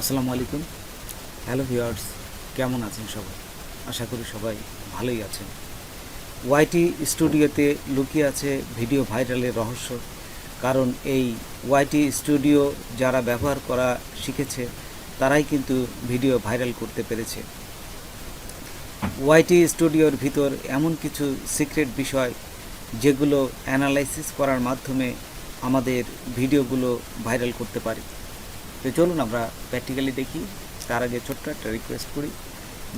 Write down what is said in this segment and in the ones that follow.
আসসালামু আলাইকুম। Hello viewers, কেমন আছেন সবাই? আশা করি সবাই ভালোই আছেন। ওয়াইটি স্টুডিওতে লুকিয়ে আছে ভিডিও ভাইরালের রহস্য, কারণ এই ওয়াইটি স্টুডিও যারা ব্যবহার করা শিখেছে, তারাই কিন্তু ভিডিও ভাইরাল করতে পেরেছে। ওয়াইটি স্টুডিওর ভিতর এমন কিছু সিক্রেট বিষয়, যেগুলো অ্যানালাইসিস করার মাধ্যমে আমাদের ভিডিওগুলো ভাইরাল করতে পারি। তো চলুন আমরা প্র্যাকটিক্যালি দেখি। তার আগে ছোট্ট একটা রিকোয়েস্ট করি।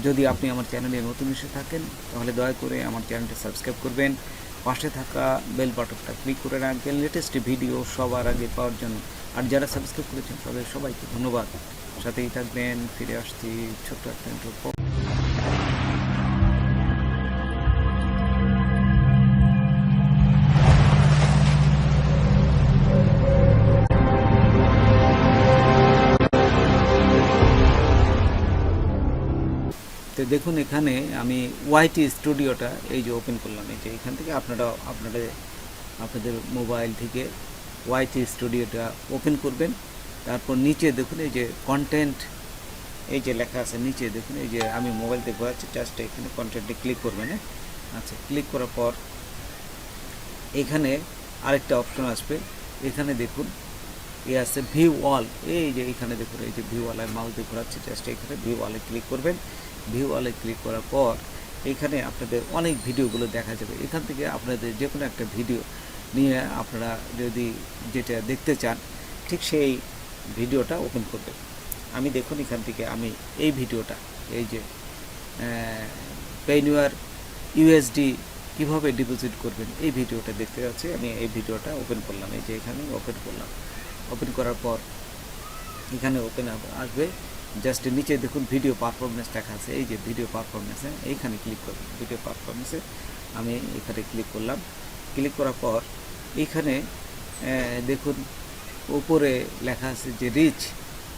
যদি আপনি আমার চ্যানেলে নতুন এসে থাকেন, তাহলে দয়া করে আমার চ্যানেলটা সাবস্ক্রাইব করবেন। পাশে থাকা বেল বাটনটা ক্লিক করে রাখবেন। লেটেস্ট ভিডিও সবার আগে পাওয়ার জন্য। আর যারা সাবস্ক্রাইব করেছেন, তাদের সবাইকে ধন্যবাদ। সাথেই থাকবেন, ফিরে আসছি ছোট্ট একটা তো দেখুন এখানে আমি ওয়াইটি স্টুডিওটা এই যে ওপেন করলাম, এই যে এখান থেকে আপনারা, আপনাদের আপনাদের মোবাইল থেকে ওয়াইটি স্টুডিওটা ওপেন করবেন। তারপর নিচে দেখুন এই যে কন্টেন্ট এই যে লেখা আছে নিচে দেখুন, এই যে আমি মোবাইল থেকে ঘোরাচ্ছি জাস্ট এখানে কন্টেন্টে ক্লিক করবেন হ্যাঁ? আচ্ছা ক্লিক করার পর এখানে আরেকটা অপশন আসবে। এখানে দেখুন, এ আছে ভিউ অল এই যে এখানে দেখুন, এই যে ভিউ ওয়ালের মাউস দিয়ে ঘোরাচ্ছি জাস্ট এখানে ভিউ ওয়ালে ক্লিক করবেন। ভিউ ওয়ালে ক্লিক করার পর, এখানে আপনাদের অনেক ভিডিওগুলো দেখা যাবে। এখান থেকে আপনাদের যে কোনো একটা ভিডিও নিয়ে আপনারা যদি যেটা দেখতে চান, ঠিক সেই ভিডিওটা ওপেন করবেন। আমি দেখুন এখান থেকে আমি এই ভিডিওটা এই যে পেইনুয়ার ইউএসডি কীভাবে ডিপোজিট করবেন, এই ভিডিওটা দেখতে যাচ্ছি। আমি এই ভিডিওটা ওপেন করলাম, এই যে এখানে ওপেন করলাম। ওপেন করার পর এখানে ওপেন আসবে। জাস্ট নিচে দেখুন ভিডিও পারফরমেন্স লেখা আছে। এই যে ভিডিও পারফরমেন্সে এইখানে ক্লিক করবেন ভিডিও পারফরমেন্সে আমি এখানে ক্লিক করলাম। ক্লিক করার পর এইখানে দেখুন উপরে লেখা আছে যে রিচ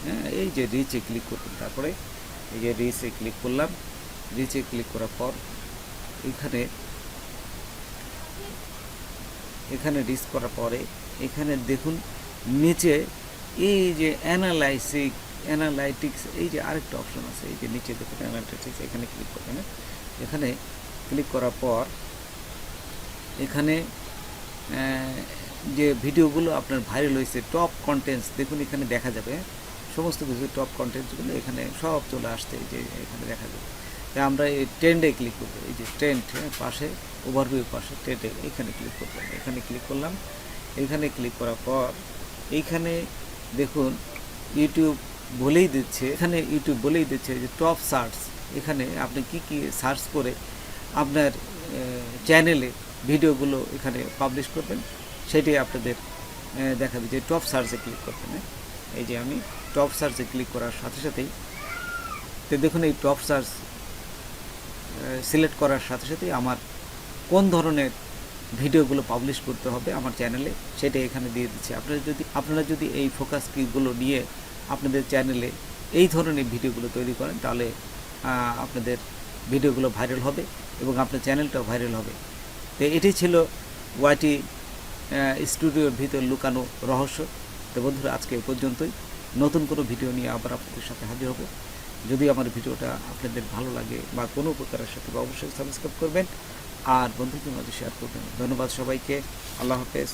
হ্যাঁ এই যে রিচে ক্লিক করবেন তারপরে এই যে রিচে ক্লিক করলাম। রিচে ক্লিক করার পর এখানে এখানে রিচ করার পরে এখানে দেখুন নিচে এই যে অ্যানালাইসিক অ্যানালাইটিক্স এই যে আরেকটা অপশন আছে, এই যে নিচে দেখুন অ্যানালাইটিক্স এখানে ক্লিক করবেন হ্যাঁ? এখানে ক্লিক করার পর এখানে যে ভিডিওগুলো আপনার ভাইরাল হয়েছে টপ কন্টেন্টস দেখুন এখানে দেখা যাবে হ্যাঁ? সমস্ত কিছু টপ কন্টেন্টসগুলো এখানে সব চলে এই যে এখানে দেখা যাবে আমরা এই ট্রেন্ডে ক্লিক করব, এই যে ট্রেন্ড পাশে ওভারভিউ পাশে ট্রেন্ডে এখানে ক্লিক করলাম, এখানে ক্লিক করলাম, এখানে ক্লিক করার পর, এইখানে দেখুন ইউটিউব বলেই দিচ্ছে, এখানে ইউটিউব বলেই দিচ্ছে যে টপ সার্চ এখানে আপনি কি কি সার্চ করে আপনার চ্যানেলে ভিডিওগুলো এখানে পাবলিশ করবেন, সেটাই আপনাদের দেখাবে যে টপ সার্চে ক্লিক করবেন হ্যাঁ? এই যে আমি টপ সার্চে ক্লিক করার সাথে সাথেই, তো দেখুন এই টপ সার্চ সিলেক্ট করার সাথে সাথেই আমার কোন ধরনের ভিডিওগুলো পাবলিশ করতে হবে আমার চ্যানেলে সেটা এখানে দিয়ে দিচ্ছে আপনারা যদি আপনারা যদি এই ফোকাস কিগুলো নিয়ে আপনাদের চ্যানেলে এই ধরনের ভিডিওগুলো তৈরি করেন, তাহলে আপনাদের ভিডিওগুলো ভাইরাল হবে এবং আপনার চ্যানেলটাও ভাইরাল হবে। তো এটি ছিল ওয়াইটি স্টুডিওর ভিতর লুকানো রহস্য। তো বন্ধুরা, আজকে এ পর্যন্তই। নতুন কোনো ভিডিও নিয়ে আবার আপনাদের সাথে হাজির হব। যদি আমার ভিডিওটা আপনাদের ভালো লাগে বা কোনো উপকারের সাথে, অবশ্যই সাবস্ক্রাইব করবেন। আর বন্ধুদের মাঝে শেয়ার করবেন। ধন্যবাদ সবাইকে। আল্লাহ হাফেজ।